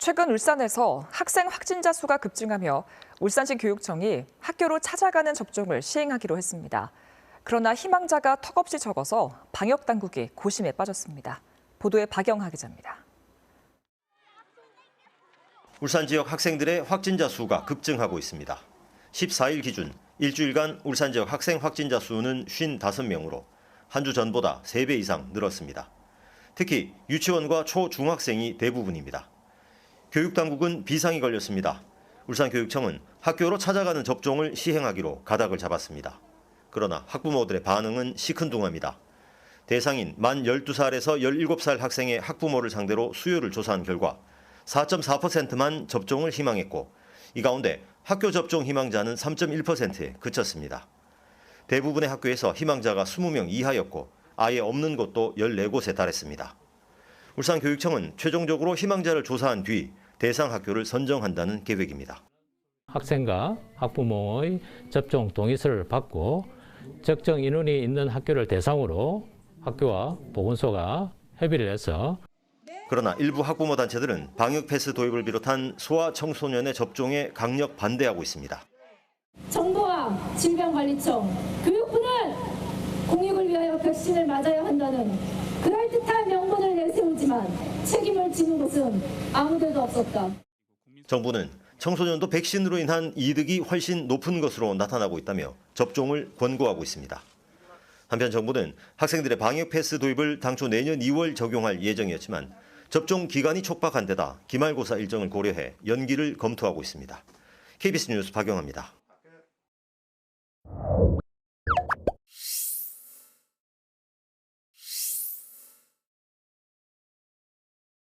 최근 울산에서 학생 확진자 수가 급증하며 울산시 교육청이 학교로 찾아가는 접종을 시행하기로 했습니다. 그러나 희망자가 턱없이 적어서 방역 당국이 고심에 빠졌습니다. 보도에 박영하 기자입니다. 울산 지역 학생들의 확진자 수가 급증하고 있습니다. 14일 기준 일주일간 울산 지역 학생 확진자 수는 55명으로 한 주 전보다 3배 이상 늘었습니다. 특히 유치원과 초중학생이 대부분입니다. 교육당국은 비상이 걸렸습니다. 울산교육청은 학교로 찾아가는 접종을 시행하기로 가닥을 잡았습니다. 그러나 학부모들의 반응은 시큰둥합니다. 대상인 만 12살에서 17살 학생의 학부모를 상대로 수요를 조사한 결과 4.4%만 접종을 희망했고 이 가운데 학교 접종 희망자는 3.1%에 그쳤습니다. 대부분의 학교에서 희망자가 20명 이하였고 아예 없는 곳도 14곳에 달했습니다. 울산교육청은 최종적으로 희망자를 조사한 뒤 대상 학교를 선정한다는 계획입니다. 학생과 학부모의 접종 동의서를 받고 적정 인원이 있는 학교를 대상으로 학교와 보건소가 협의를 해서 그러나 일부 학부모 단체들은 방역 패스 도입을 비롯한 소아 청소년의 접종에 강력 반대하고 있습니다. 정부와 질병관리청, 교육부는 공익을 위하여 백신을 맞아야 한다는 명분을 내세우지만 책임을 지는 곳은 아무 데도 없었다. 정부는 청소년도 백신으로 인한 이득이 훨씬 높은 것으로 나타나고 있다며 접종을 권고하고 있습니다. 한편 정부는 학생들의 방역 패스 도입을 당초 내년 2월 적용할 예정이었지만 접종 기간이 촉박한 데다 기말고사 일정을 고려해 연기를 검토하고 있습니다. KBS 뉴스 박영합니다.